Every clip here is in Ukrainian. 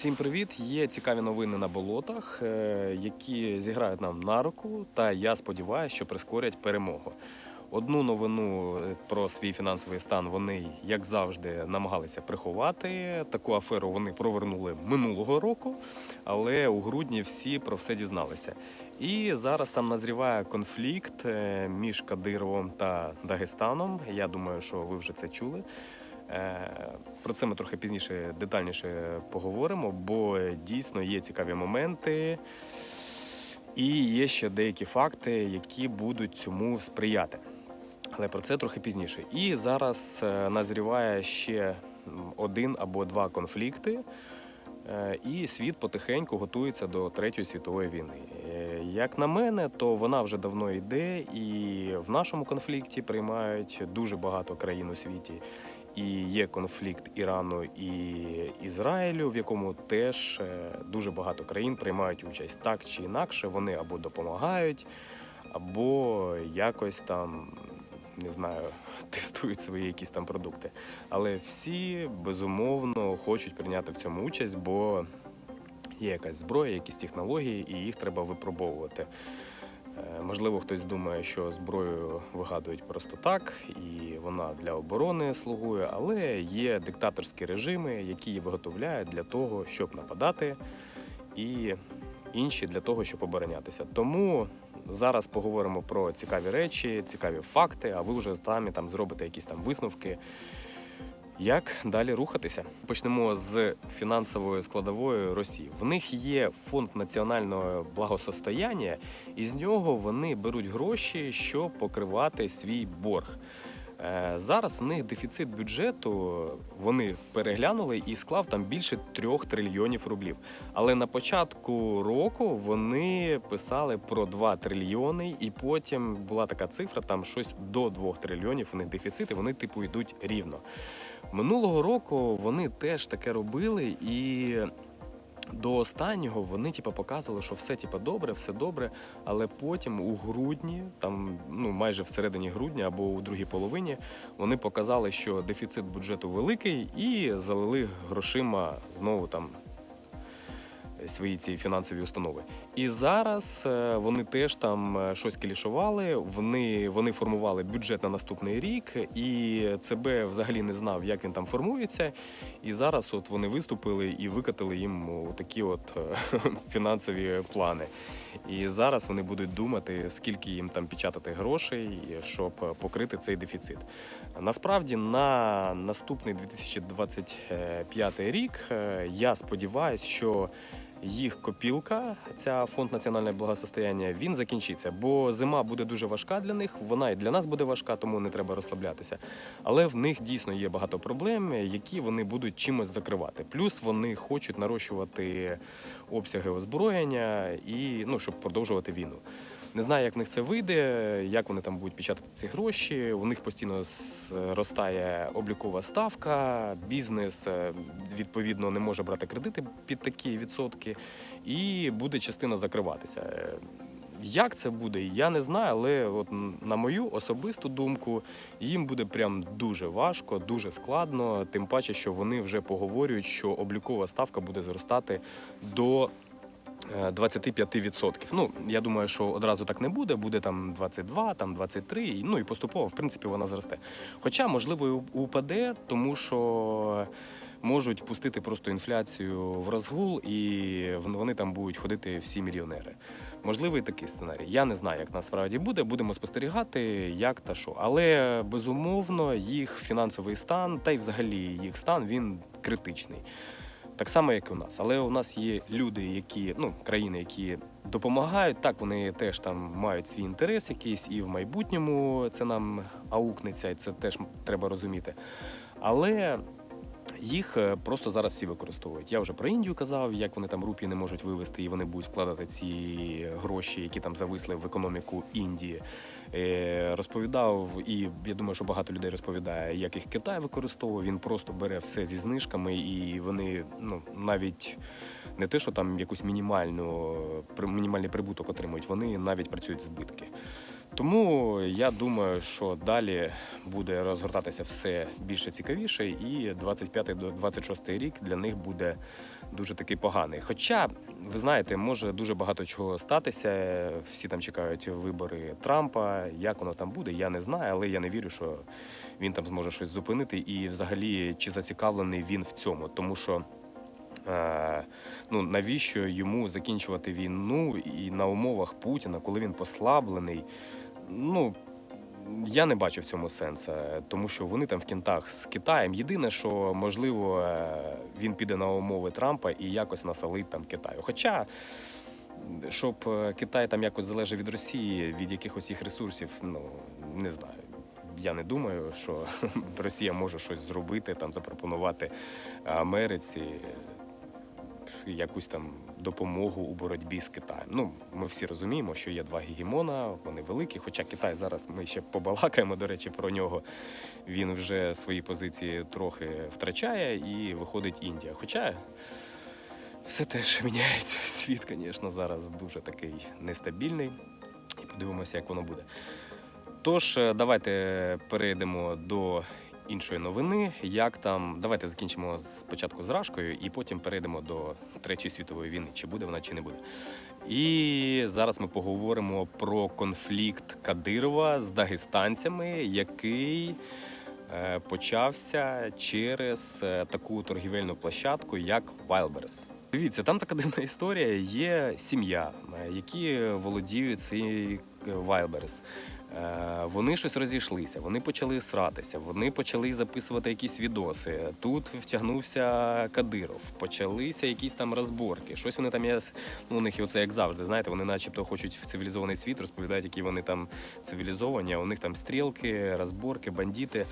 Всім привіт! Є цікаві новини на болотах, е, які зіграють нам на руку, та я сподіваюся, що прискорять перемогу. Одну новину е, про свій фінансовий стан вони, як завжди, намагалися приховати. Таку аферу вони провернули минулого року, але у грудні всі про все дізналися. І зараз там назріває конфлікт е, між Кадировом та Дагестаном. Я думаю, що ви вже це чули. Е, Про це ми трохи пізніше детальніше поговоримо, бо дійсно є цікаві моменти і є ще деякі факти, які будуть цьому сприяти. Але про це трохи пізніше. І зараз е, назріває ще один або два конфлікти, е, і світ потихеньку готується до Третьої світової війни. Як на мене, то вона вже давно йде, і в нашому конфлікті приймають дуже багато країн у світі. І є конфлікт Ірану і Ізраїлю, в якому теж е, дуже багато країн приймають участь так чи інакше. Вони або допомагають, або якось там не знаю, тестують свої якісь там продукти. Але всі безумовно хочуть прийняти в цьому участь, бо є якась зброя, якісь технології, і їх треба випробовувати. Е, Можливо, хтось думає, що зброю вигадують просто так, і вона для оборони слугує, але є диктаторські режими, які її виготовляють для того, щоб нападати, і інші для того, щоб оборонятися. Тому зараз поговоримо про цікаві речі, цікаві факти, а ви вже самі там зробите якісь там висновки. Як далі рухатися? Почнемо з фінансової складової Росії. В них є фонд національного благосостояння, і з нього вони беруть гроші, щоб покривати свій борг. Е, Зараз в них дефіцит бюджету вони переглянули і склав там більше трьох трильйонів рублів. Але на початку року вони писали про 2 трильйони, і потім була така цифра, там щось до 2 трильйонів у них дефіцит, і вони типу йдуть рівно. Минулого року вони теж таке робили і. До останнього вони типу, показували, що все типу, добре, все добре. Але потім у грудні, там ну майже всередині грудня або у другій половині, вони показали, що дефіцит бюджету великий, і залили грошима знову там свої ці фінансові установи. І зараз е, вони теж там е, щось кілішували. Вони, вони формували бюджет на наступний рік, і ЦБ взагалі не знав, як він там формується. І зараз от вони виступили і викатили їм такі от е, фінансові плани. І зараз вони будуть думати, скільки їм там печатати грошей, щоб покрити цей дефіцит. Насправді на наступний 2025 рік я сподіваюся, що їх копілка, ця фонд національного благосостояння, він закінчиться, бо зима буде дуже важка для них. Вона і для нас буде важка, тому не треба розслаблятися. Але в них дійсно є багато проблем, які вони будуть чимось закривати. Плюс вони хочуть нарощувати обсяги озброєння і ну, щоб продовжувати війну. Не знаю, як в них це вийде, як вони там будуть печатати ці гроші. У них постійно зростає облікова ставка, бізнес е, відповідно не може брати кредити під такі відсотки, і буде частина закриватися. Е, Як це буде, я не знаю, але от на мою особисту думку, їм буде прям дуже важко, дуже складно. Тим паче, що вони вже поговорюють, що облікова ставка буде зростати до 25%. Ну, я думаю, що одразу так не буде, буде там 22, там 23, і, ну і поступово, в принципі, вона зросте. Хоча, можливо, і упаде, тому що можуть пустити просто інфляцію в розгул, і вон- вони там будуть ходити всі мільйонери. Можливий такий сценарій. Я не знаю, як насправді буде. Будемо спостерігати, як та що. Але безумовно, їх фінансовий стан, та й взагалі їх стан він критичний. Так само, як і у нас. Але у нас є люди, які ну країни, які допомагають. Так, вони теж там мають свій інтерес якийсь, і в майбутньому це нам аукнеться, і це теж треба розуміти. Але їх е, просто зараз всі використовують. Я вже про Індію казав, як вони там рупії не можуть вивести, і вони будуть вкладати ці гроші, які там зависли в економіку Індії. Е, Розповідав, і я думаю, що багато людей розповідає, як їх Китай використовує. Він просто бере все зі знижками, і вони ну навіть не те, що там якусь мінімальну при- мінімальний прибуток отримують, вони навіть працюють збитки. Тому я думаю, що далі буде розгортатися все більше цікавіше, і 25 до 26 рік для них буде дуже такий поганий. Хоча, ви знаєте, може дуже багато чого статися. Всі там чекають вибори Трампа. Як воно там буде, я не знаю, але я не вірю, що він там зможе щось зупинити. І взагалі, чи зацікавлений він в цьому, тому що. Е, ну навіщо йому закінчувати війну і на умовах Путіна, коли він послаблений? Ну я не бачу в цьому сенсу, тому що вони там в кінтах з Китаєм. Єдине, що можливо е, він піде на умови Трампа і якось насолить там Китаю. Хоча, щоб е, Китай там якось залежав від Росії, від якихось їх ресурсів, ну не знаю. Я не думаю, що Росія може щось зробити, там запропонувати Америці якусь там допомогу у боротьбі з Китаєм. Ну, ми всі розуміємо, що є два гегемона, вони великі. Хоча Китай зараз ми ще побалакаємо, до речі, про нього. Він вже свої позиції трохи втрачає і виходить Індія. Хоча все теж міняється. Світ, звісно, зараз дуже такий нестабільний. І подивимося, як воно буде. Тож, е, давайте перейдемо до іншої новини. Як там, давайте закінчимо спочатку з Рашкою, і потім перейдемо до Третьої світової війни, чи буде вона, чи не буде. І зараз ми поговоримо про конфлікт Кадирова з дагестанцями, який е, почався через е, таку торгівельну площадку, як Wildberries. Дивіться, там така дивна історія. Є сім'я, е, які володіють цей Wildberries. Е, Вони щось розійшлися, вони почали сратися, вони почали записувати якісь відоси. Тут втягнувся Кадиров, почалися якісь там розборки. Щось вони там є. Ну, у них і оце як завжди. Знаєте, вони, начебто, хочуть в цивілізований світ, розповідають, які вони там цивілізовані. а У них там стрілки, розборки, бандити.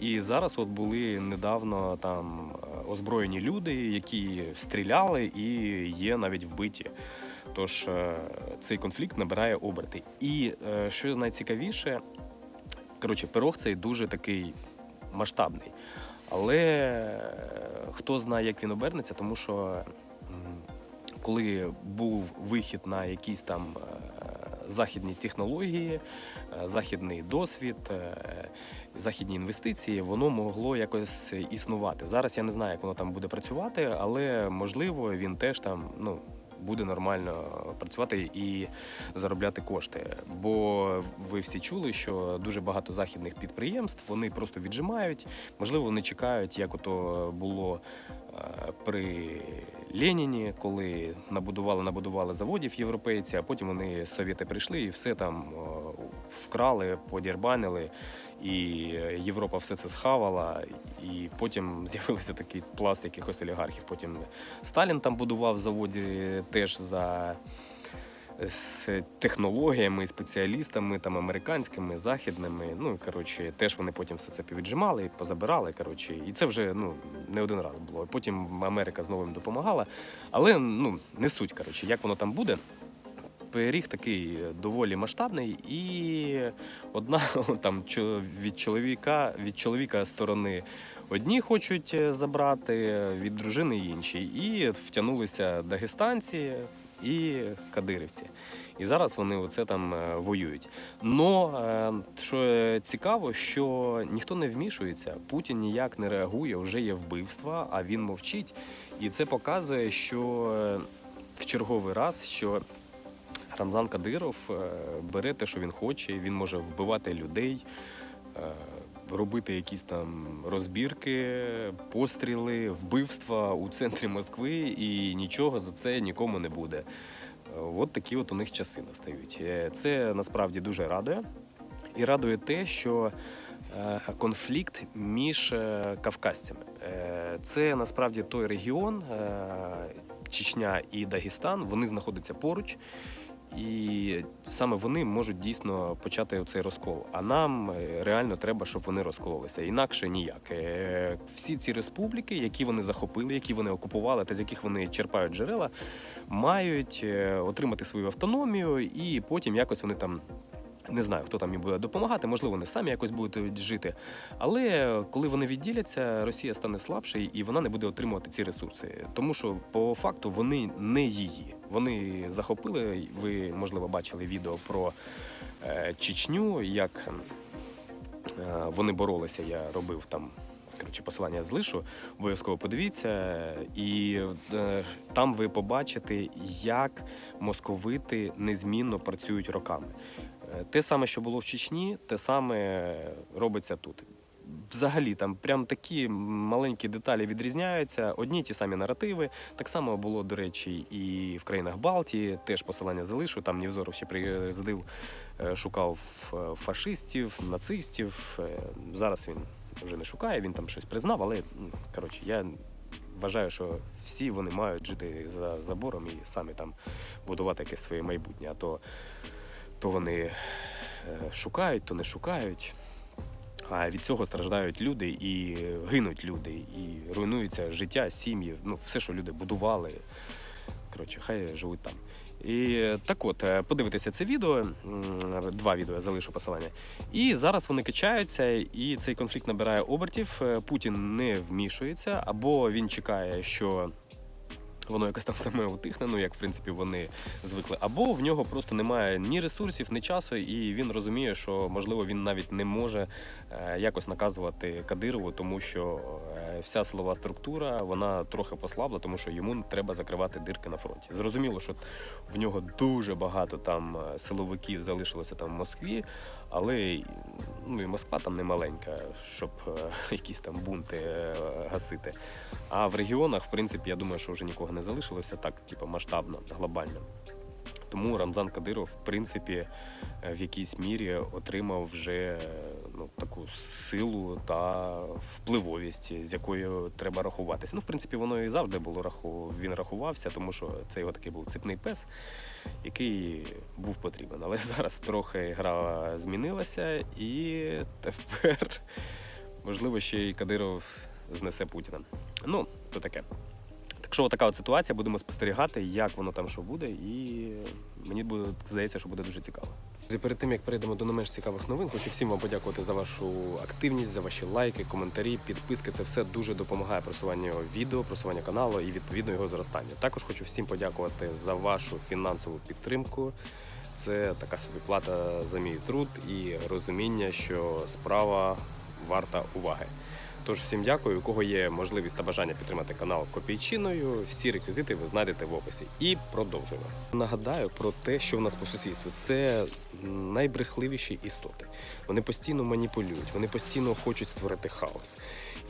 І зараз, от були недавно там е, озброєні люди, які стріляли і є навіть вбиті. Тож е, цей конфлікт набирає оберти. І е, що найцікавіше, коротше, пирог цей дуже такий масштабний. Але е, хто знає, як він обернеться, тому що коли був вихід на якісь там західні технології, західний досвід, західні інвестиції, воно могло якось існувати. Зараз я не знаю, як воно там буде працювати, але можливо він теж там ну. Буде нормально працювати і заробляти кошти. Бо ви всі чули, що дуже багато західних підприємств вони просто віджимають. Можливо, вони чекають, як ото було е, при Леніні, коли набудували, набудували заводів європейці, а потім вони совєти прийшли і все там е, вкрали, подірбанили. І Європа все це схавала, і потім з'явився такий пласт якихось олігархів. Потім Сталін там будував заводи теж за з технологіями, спеціалістами, там американськими, західними. Ну коротше, теж вони потім все це повіджимали, позабирали. Коротше, і це вже ну не один раз було. Потім Америка знову їм допомагала. Але ну не суть, коротше, як воно там буде. Пиріг такий доволі масштабний, і одна там від чоловіка від чоловіка сторони одні хочуть е, забрати, від дружини інші. І втягнулися дагестанці і кадирівці. І зараз вони оце там е, воюють. Но е, що цікаво, що ніхто не вмішується, Путін ніяк не реагує, вже є вбивства, а він мовчить. І це показує, що е, в черговий раз, що Рамзан Кадиров е, бере те, що він хоче, він може вбивати людей, е, робити якісь там розбірки, постріли, вбивства у центрі Москви, і нічого за це нікому не буде. Е, От такі от у них часи настають. Це насправді дуже радує. І радує те, що конфлікт між кавказцями. Це насправді той регіон, Чечня і Дагестан, вони знаходяться поруч. І саме вони можуть дійсно почати цей розкол. А нам е, реально треба, щоб вони розкололися. Інакше ніяк. Е, Всі ці республіки, які вони захопили, які вони окупували, та з яких вони черпають джерела, мають е, отримати свою автономію, і потім якось вони там. Не знаю, хто там їм буде допомагати, можливо, вони самі якось будуть жити. Але коли вони відділяться, Росія стане слабшою і вона не буде отримувати ці ресурси. Тому що по факту вони не її. Вони захопили. Ви можливо бачили відео про е, Чечню, як е, вони боролися. Я робив там коротше, посилання я залишу, обов'язково подивіться, і е, там ви побачите, як московити незмінно працюють роками. Те саме, що було в Чечні, те саме робиться тут. Взагалі, там прям такі маленькі деталі відрізняються. Одні ті самі наративи. Так само було, до речі, і в країнах Балтії. Теж посилання залишу. Там Нівзоров ще приїздив, е, шукав е, фашистів, нацистів. Е, Зараз він вже не шукає, він там щось признав, але коротше, я вважаю, що всі вони мають жити за забором і самі там будувати якесь своє майбутнє. А то, то вони е, шукають, то не шукають. А від цього страждають люди і гинуть люди, і руйнується життя, сім'ї, ну все, що люди будували. Коротше, хай живуть там. І е, так от, е, подивитися це відео, два відео я залишу посилання. І зараз вони качаються, і цей конфлікт набирає обертів. Путін не вмішується, або він чекає, що воно якось там саме утихне, ну як в принципі вони звикли, або в нього просто немає ні ресурсів, ні часу, і він розуміє, що можливо він навіть не може е, якось наказувати Кадирову, тому що е, вся силова структура вона трохи послабла, тому що йому треба закривати дирки на фронті. Зрозуміло, що в нього дуже багато там е, силовиків залишилося там в Москві, але ну, і Москва там не маленька, щоб е, якісь там бунти е, гасити. А в регіонах, в принципі, я думаю, що вже нікого не залишилося так, типу, масштабно, глобально. Тому Рамзан Кадиров, в принципі, е, в якійсь мірі отримав вже ну, таку силу та впливовість, з якою треба рахуватися. Ну, в принципі, воно і завжди було раху... він рахувався, тому що це його такий був цепний пес, який був потрібен. Але зараз трохи гра змінилася, і тепер, можливо, ще й Кадиров знесе Путіна. Ну, то таке. Так що така от ситуація, будемо спостерігати, як воно там що буде, і мені буде здається, що буде дуже цікаво. Друзі, Перед тим як перейдемо до не менш цікавих новин, хочу всім вам подякувати за вашу активність, за ваші лайки, коментарі, підписки. Це все дуже допомагає просуванню відео, просуванню каналу і відповідно його зростанню. Також хочу всім подякувати за вашу фінансову підтримку. Це така собі плата за мій труд і розуміння, що справа варта уваги. Тож всім дякую. У кого є можливість та бажання підтримати канал копійчиною, всі реквізити ви знайдете в описі. І продовжуємо. Нагадаю про те, що в нас по сусідству це найбрехливіші істоти. Вони постійно маніпулюють, вони постійно хочуть створити хаос.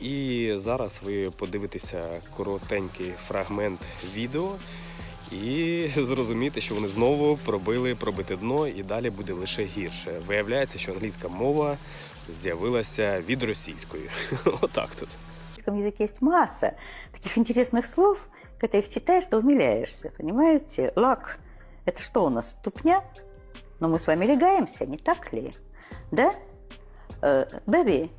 І зараз ви подивитеся коротенький фрагмент відео І зрозуміти, що вони знову пробили пробите дно, і далі буде лише гірше. Виявляється, що англійська мова з'явилася від російської. Отак тут. английском языке есть масса таких интересных слов, когда их читаешь, то умиляешься, понимаете? Лак – это что у нас, ступня? Но мы с вами легаемся, не так ли? Да? Э, Бэби?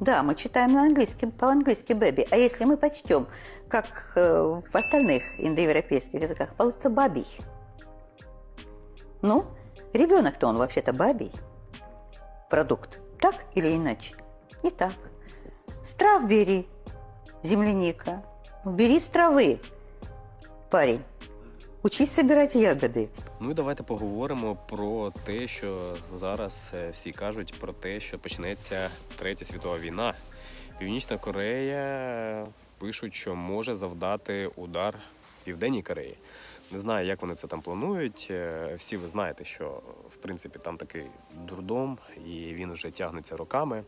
Да, мы читаем на английском, по-английски бэби. А если мы почтем, как э, в остальных индоевропейских языках, получится бабий. Ну, ребенок-то он вообще-то бабий. Продукт. Так или иначе? Не так. С трав бери, земляника. Ну, бери с травы, парень. Учись собирать ягоды. Ну і давайте поговоримо про те, що зараз е, всі кажуть про те, що почнеться третя світова війна. Північна Корея пишуть, що може завдати удар Південній Кореї. Не знаю, як вони це там планують. Е, Всі ви знаєте, що в принципі там такий дурдом, і він вже тягнеться роками.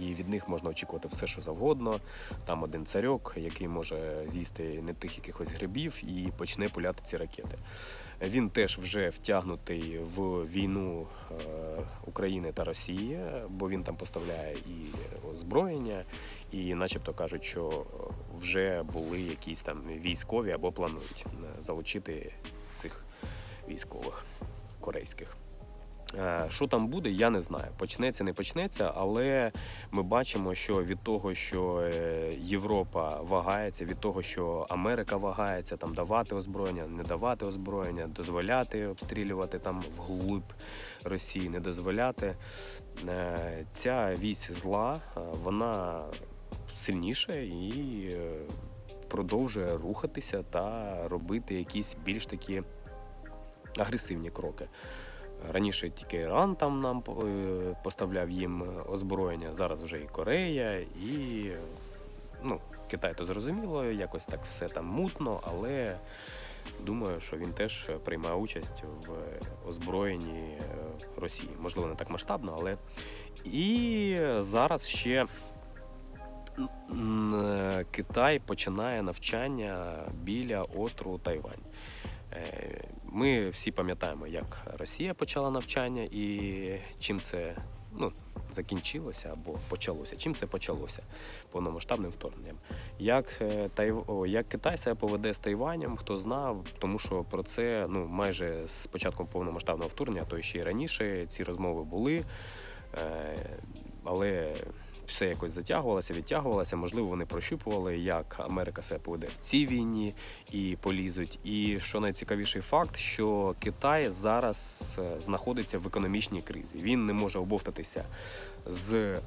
І від них можна очікувати все, що завгодно. Там один царьок, який може з'їсти не тих якихось грибів і почне пуляти ці ракети. Він теж вже втягнутий в війну е, України та Росії, бо він там поставляє і озброєння, і, начебто, кажуть, що вже були якісь там військові або планують е, залучити цих військових корейських. Е, Що там буде, я не знаю. Почнеться, не почнеться, але ми бачимо, що від того, що е, Європа вагається, від того, що Америка вагається, там давати озброєння, не давати озброєння, дозволяти обстрілювати там вглуб Росії, не дозволяти. Е, Ця вісь зла, вона сильніша і продовжує рухатися та робити якісь більш такі агресивні кроки. Раніше тільки Іран там нам е, поставляв їм озброєння, зараз вже і Корея, і ну, Китай то зрозуміло, якось так все там мутно, але думаю, що він теж приймає участь в озброєнні е, Росії. Можливо, не так масштабно, але і зараз ще е, Китай починає навчання біля острову Тайвань. Ми всі пам'ятаємо, як Росія почала навчання і чим це ну, закінчилося або почалося. Чим це почалося повномасштабним вторгненням. Як, е, Тайв... як Китай себе поведе з Тайванем, хто знав, тому що про це ну, майже з початком повномасштабного вторгнення, то ще й раніше ці розмови були. Е, але все якось затягувалося, відтягувалося. Можливо, вони прощупували, як Америка себе поведе в цій війні і полізуть. І що найцікавіший факт, що Китай зараз е, знаходиться в економічній кризі. Він не може обовтатися з е,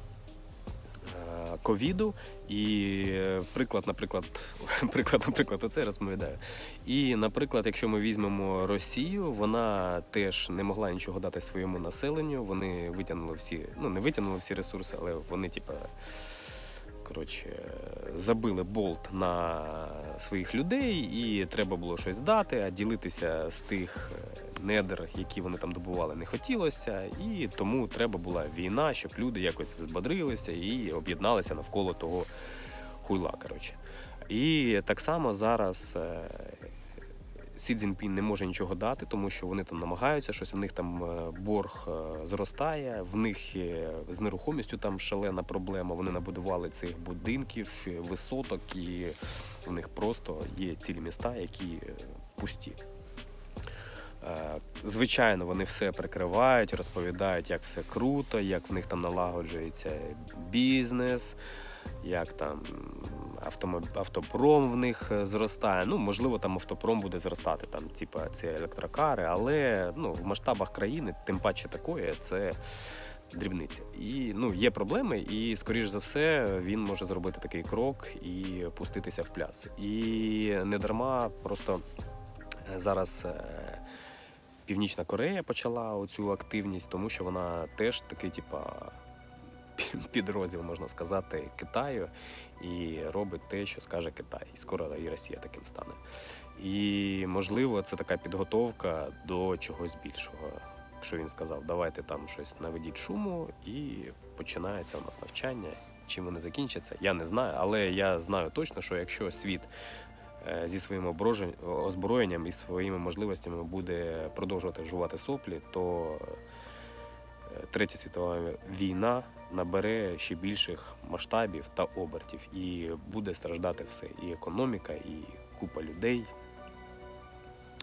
ковіду. І е, приклад, наприклад, приклад, наприклад, оце розповідаю. І, наприклад, якщо ми візьмемо Росію, вона теж не могла нічого дати своєму населенню. Вони витягнули всі, ну не витягнули всі ресурси, але вони, типа, коротше, забили болт на своїх людей, і треба було щось дати, а ділитися з тих недер, недр, які вони там добували, не хотілося. І тому треба була війна, щоб люди якось взбодрилися і об'єдналися навколо того хуйла. Коротше. І так само зараз. Сі Цзіньпін не може нічого дати, тому що вони там намагаються щось. В них там е, борг е, зростає, в них з нерухомістю там шалена проблема. Вони набудували цих будинків, е, висоток, і в них просто є цілі міста, які пусті. Звичайно, вони все прикривають, розповідають, як все круто, як в них там налагоджується бізнес, як там. Автопром в них е, зростає. Ну, можливо, там автопром буде зростати, там, типа ці електрокари, але ну, в масштабах країни, тим паче такої, це дрібниця. І ну, є проблеми, і, скоріш за все, він може зробити такий крок і пуститися в пляс. І не дарма просто е, зараз. е, Північна Корея почала оцю активність, тому що вона теж такий, типа, підрозділ, можна сказати, Китаю, і робить те, що скаже Китай. І скоро і Росія таким стане. І можливо, це така підготовка до чогось більшого. Якщо він сказав, давайте там щось наведіть шуму, і починається у нас навчання. Чим вони закінчаться, я не знаю, але я знаю точно, що якщо світ е, зі своїм озброєнням і своїми можливостями буде продовжувати жувати соплі, то е, Третя світова війна набере ще більших масштабів та обертів, і буде страждати все: і економіка, і купа людей.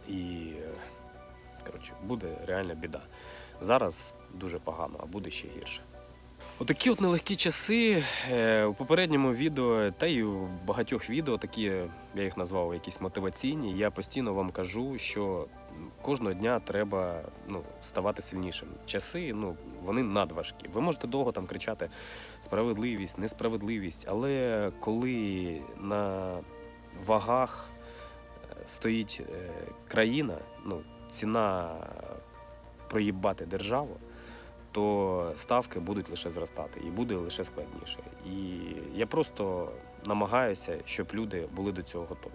І коротше, буде реальна біда. Зараз дуже погано, а буде ще гірше. Отакі от нелегкі часи е, у попередньому відео, та й у багатьох відео, такі я їх назвав якісь мотиваційні. Я постійно вам кажу, що кожного дня треба ну, ставати сильнішим. Часи ну, вони надважкі. Ви можете довго там кричати справедливість, несправедливість, але коли на вагах е, стоїть е, країна, ну, ціна проїбати державу то ставки будуть лише зростати і буде лише складніше. І я просто намагаюся, щоб люди були до цього готові.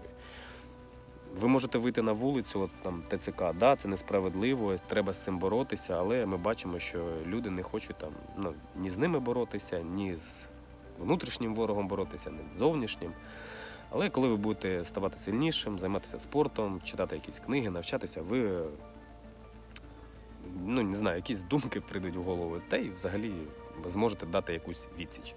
Ви можете вийти на вулицю, от там ТЦК, да, це несправедливо, треба з цим боротися, але ми бачимо, що люди не хочуть там ну, ні з ними боротися, ні з внутрішнім ворогом боротися, ні з зовнішнім. Але коли ви будете ставати сильнішим, займатися спортом, читати якісь книги, навчатися, ви ну не знаю, якісь думки прийдуть в голову, та й взагалі зможете дати якусь відсіч.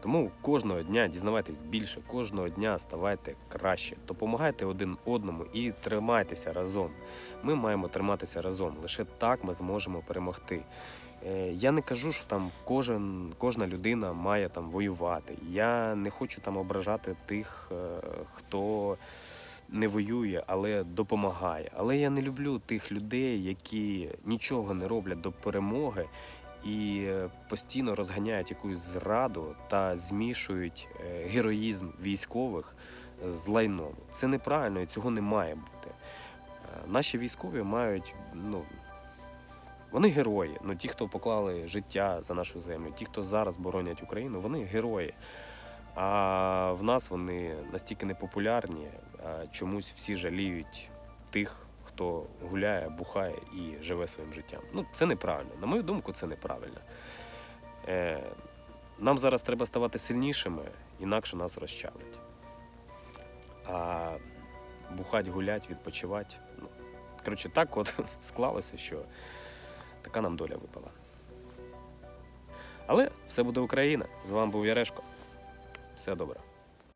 Тому кожного дня дізнавайтесь більше, кожного дня ставайте краще, допомагайте один одному і тримайтеся разом. Ми маємо триматися разом. Лише так ми зможемо перемогти. Е, Я не кажу, що там кожен, кожна людина має там воювати. Я не хочу там ображати тих, е, хто не воює, але допомагає. Але я не люблю тих людей, які нічого не роблять до перемоги і е, постійно розганяють якусь зраду та змішують е, героїзм військових з лайном. Це неправильно і цього не має бути. Е, Наші військові мають ну, Вони герої. Ну, ті, хто поклали життя за нашу землю, ті, хто зараз боронять Україну, вони герої. А в нас вони настільки непопулярні, чомусь всі жаліють тих, хто гуляє, бухає і живе своїм життям. Ну, це неправильно. На мою думку, це неправильно. Е, нам зараз треба ставати сильнішими, інакше нас розчавлять. А бухать, гулять, відпочивати. Ну, коротше, так от склалося, що така нам доля випала. Але все буде Україна. З вами був Ярешко. Все добре.